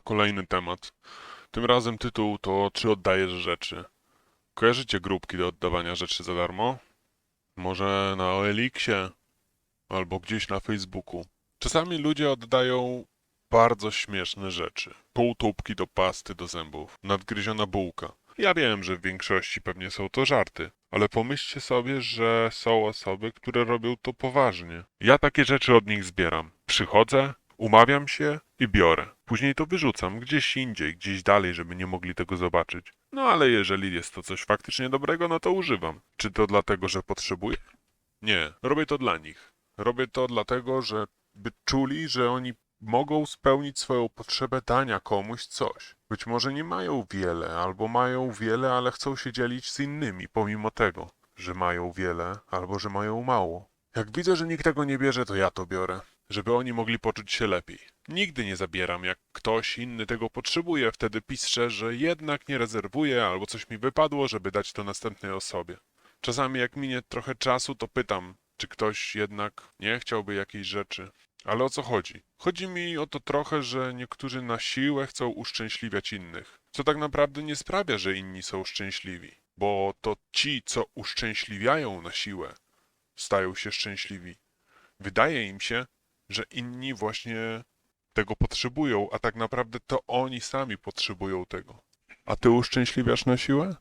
kolejny temat. Tym razem tytuł to Czy oddajesz rzeczy? Kojarzycie grupki do oddawania rzeczy za darmo? Może na OLX-ie? Albo gdzieś na Facebooku. Czasami ludzie oddają bardzo śmieszne rzeczy. Półtubki do pasty do zębów, nadgryziona bułka. Ja wiem, że w większości pewnie są to żarty, ale pomyślcie sobie, że są osoby, które robią to poważnie. Ja takie rzeczy od nich zbieram. Przychodzę, umawiam się i biorę. Później to wyrzucam gdzieś indziej, gdzieś dalej, żeby nie mogli tego zobaczyć. No ale jeżeli jest to coś faktycznie dobrego, no to używam. Czy to dlatego, że potrzebuję? Nie, robię to dla nich. Robię to dlatego, że by czuli, że oni mogą spełnić swoją potrzebę dania komuś coś. Być może nie mają wiele, albo mają wiele, ale chcą się dzielić z innymi, pomimo tego, że mają wiele, albo że mają mało. Jak widzę, że nikt tego nie bierze, to ja to biorę, żeby oni mogli poczuć się lepiej. Nigdy nie zabieram, jak ktoś inny tego potrzebuje, wtedy piszę, że jednak nie rezerwuję, albo coś mi wypadło, żeby dać to następnej osobie. Czasami jak minie trochę czasu, to pytam, czy ktoś jednak nie chciałby jakiejś rzeczy. Ale o co chodzi? Chodzi mi o to trochę, że niektórzy na siłę chcą uszczęśliwiać innych, co tak naprawdę nie sprawia, że inni są szczęśliwi, bo to ci, co uszczęśliwiają na siłę, stają się szczęśliwi. Wydaje im się, że inni właśnie tego potrzebują, a tak naprawdę to oni sami potrzebują tego. A ty uszczęśliwiasz na siłę?